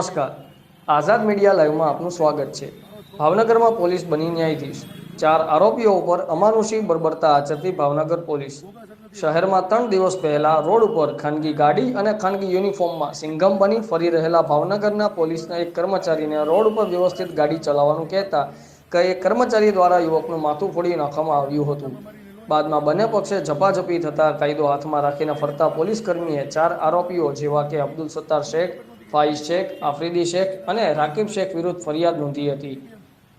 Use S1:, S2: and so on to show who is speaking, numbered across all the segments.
S1: આઝાદ media લાઈવમાં આપનું સ્વાગત છે. ભાવનગરમાં પોલીસ બની ન્યાયાધીશ. ચાર આરોપીઓ ઉપર અમાનુષી બર્બરતા આચરતી ભાવનગર પોલીસ. શહેરમાં ત્રણ દિવસ પહેલા રોડ ઉપર ખાનગી ગાડી અને ખાનગી યુનિફોર્મમાં સિંઘમ બની ફરી રહેલા ભાવનગરના પોલીસના એક કર્મચારીને રોડ ઉપર વ્યવસ્થિત ગાડી ચલાવવાનું કહેતા કે કર્મચારી દ્વારા યુવકનું માથું ફોડી નાખવામાં આવ્યું હતું. બાદમાં બંને પક્ષે ઝપાઝપી થતા કાયદો હાથમાં રાખીને ફરતા પોલીસ કર્મીએ ચાર આરોપીઓ જેવા કે અબ્દુલ સત્તાર શેખ ફાઇઝ શેખ, આફ્રિદી શેખ અને રાકીબ શેખ વિરુદ્ધ ફરિયાદ નોંધી હતી.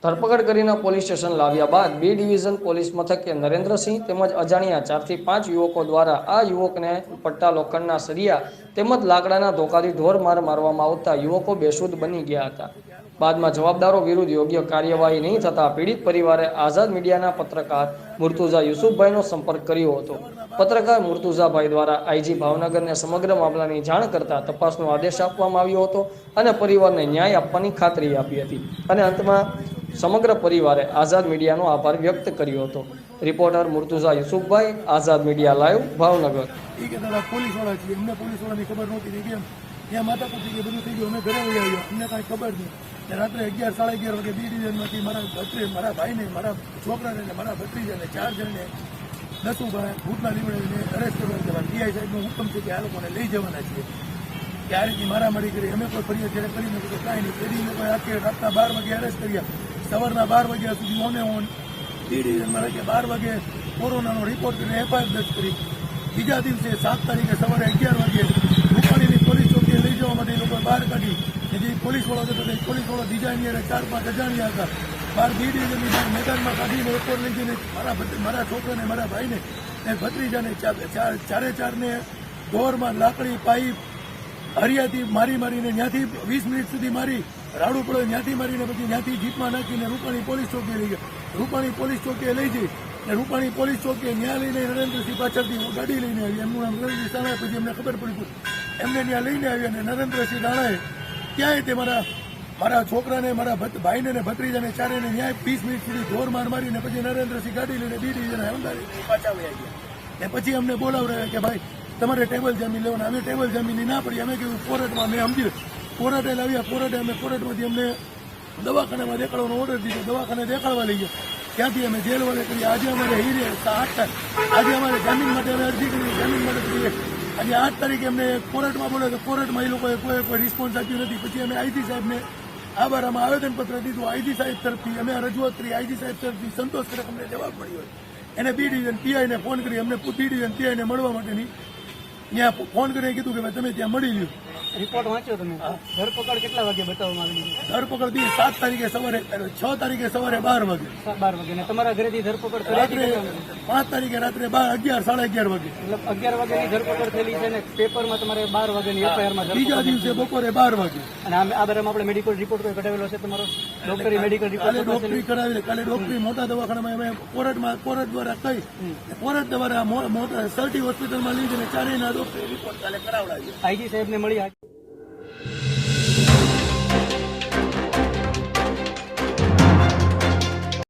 S1: ધરપકડ કરીને પોલીસ સ્ટેશન લાવ્યા બાદ બી ડિવિઝન પોલીસ મથકે નરેન્દ્રસિંહ તેમજ અજાણ્યા ચારથી પાંચ યુવકો દ્વારા આ યુવકને પટ્ટા લોખંડના સરિયા તેમજ લાકડાના ધોકાથી ઢોર માર મારવામાં આવતા યુવકો બેસુદ બની ગયા હતા. બાદમાં જવાબદારો વિરુદ્ધ યોગ્ય કાર્યવાહી નહીં થતાં પીડિત પરિવારે આઝાદ મીડિયાના પત્રકાર મુર્તુઝા યુસુફભાઈનો સંપર્ક કર્યો હતો. પત્રકાર મુર્તુઝાભાઈ દ્વારા આઈજી ભાવનગરને સમગ્ર મામલાની જાણ કરતા તપાસનો આદેશ આપવામાં આવ્યો હતો અને પરિવારને ન્યાય આપવાની ખાતરી આપી હતી અને અંતમાં સમગ્ર પરિવારે આઝાદ મીડિયાનો આભાર વ્યક્ત કર્યો હતો. Reporter Murtuza Yusufbhai, Azad media live Bhavnagar.
S2: પોલીસવાળા છીએ. અમને પોલીસ વાળાની ખબર નહોતી ત્યાં માતા પૂછી કે બધું થઈ ગયું. અમે ઘરે વહી આવ્યો. અમને કાંઈ ખબર નહીં. રાત્રે અગિયાર, સાડા અગિયાર વાગે બી ડિવિઝનમાંથી મારા ભત્રી મારા ભાઈને, મારા છોકરાને મારા ભત્રીજાને ચાર જણને દસુભાઈ ભૂતના લીમડીને અરેસ્ટ કરવા જવા. પીઆઈ સાહેબનો હુકમ છે કે આ લોકોને લઈ જવાના છીએ. મારા મળી કરી. અમે કોઈ ફરિયાદ જ્યારે કરી નથી તો કાંઈ નહીં. પેઢી લોકોએ આખી રાતના બાર વાગે અરેસ્ટ કર્યા. સવારના બાર વાગ્યા સુધી ઓને ઓન બી ડિવિઝનમાં રાખી બાર વાગે કોરોનાનો રિપોર્ટ કરીને એફઆઈઆર દર્જ કરી. બીજા દિવસે સાત તારીખે સવારે અગિયાર વાગે જવા માટે એ બહાર કાઢી. કે જે પોલીસ વાળો હતો, તો પોલીસ વાળો બીજાની અને ચાર પાંચ અજાણ્યા હતા. બહાર બી ડિવિઝનની મેદાનમાં કાઢીને ઉપર લઈ જઈને મારા મારા છોકરાને, મારા ભાઈને એ ભત્રીજાને ચાર ચારે ચારને દોરમાં લાકડી, પાઇપ હરિયાથી મારી મારીને ત્યાંથી વીસ મિનિટ સુધી મારી, રાડુ પડ્યો ત્યાંથી મારીને પછી ત્યાંથી જીપમાં નાખીને રૂપાણી પોલીસ ચોકીએ લઈ ગયા. રૂપાણી પોલીસ ચોકીએ લઈ જઈ. ને રૂપાણી પોલીસ ચોકીએ ન્યા લઈને નરેન્દ્રસિંહ પાછળથી ગાડી લઈને આવી, એમનું નામ નરેન્દ્રસિંહ રાણા પછી એમને ખબર પડી એમને ત્યાં લઈને આવી અને નરેન્દ્રસિંહ રાણાએ ત્યાંય તે મારા મારા છોકરાને, મારા ભાઈને ને ભત્રીજાને ચારેને ન્યાય વીસ મિનિટ સુધી ઢોર માર મારીને પછી નરેન્દ્રસિંહ ગાડી લઈને બી ડિવિઝન અમદાવાદ પાછા વયા ગયા. ને પછી અમને બોલાવડાવ્યા કે ભાઈ, તમારે ટેબલ જમીન લેવાના, અમે ટેબલ જમીનની ના પડી, અમે કીધું કોરટમાં મેં સમજી કોરટે લાવ્યા, કોરટે અમે, કોરટમાંથી અમને દવાખાનામાં દેખાડવાનો ઓર્ડર દીધો, દવાખાને દેખાડવા લઈ ગયા. ત્યાંથી અમે જેલ વડે કરી આજે અમારે હીરે આઠ આજે અમારે જામીન માટે અમે અરજી કરી જામીન માટે કરીએ. આજે આઠ તારીખે અમને કોર્ટમાં બોલે તો કોર્ટમાં એ લોકોએ કોઈ કોઈ રિસ્પોન્સ આપ્યો નથી. પછી અમે આઈજી સાહેબને આ બારામાં આવેદનપત્ર દીધું. આઈજી સાહેબ તરફથી અમે રજૂઆત કરી. આઈજી સાહેબ તરફથી સંતોષકારક અમને જવાબ મળ્યો. એને બી ડિવિઝન પીઆઈને ફોન કરી. અમને બી ડિવિઝન પીઆઈને મળવા માટેની ત્યાં ફોન કરીને કીધું કે ભાઈ તમે ત્યાં મળી લ્યો.
S3: રિપોર્ટ વાંચ્યો તમે? ધરપકડ કેટલા વાગે બતાવવામાં આવેલી
S2: ધરપકડ બી સાત તારીખે સવારે છ તારીખે સવારે બાર વાગે.
S3: બાર વાગે. ને તમારા ઘરેથી ધરપકડ
S2: રાત્રે પાંચ તારીખે રાત્રે બાર અગિયાર સાડા અગિયાર વાગે.
S3: મતલબ અગિયાર વાગ્યાની ધરપકડ થયેલી છે ને પેપરમાં તમારે બાર વાગ્યાની એફઆઈઆરમાં
S2: બીજા દિવસે બપોરે બાર વાગે.
S3: અને આ આ આપણે મેડિકલ રિપોર્ટ કોઈ કઢાવેલો છે તમારો? ડોક્ટરી મેડિકલ
S2: કાલે
S3: રિપોર્ટ
S2: ડોક્ટરી કરાવી કાલે ડોક્ટરી મોટા દવાખાનામાં અમે કોર્ટમાં કોર્ટ દ્વારા કહી કોર્ટ દ્વારા મોટા સર્ટી હોસ્પિટલમાં લઈ જઈને ચારેયના ડોક્ટરી રિપોર્ટ કાલે કરાવડાવી
S3: આઈજી સાહેબને મળી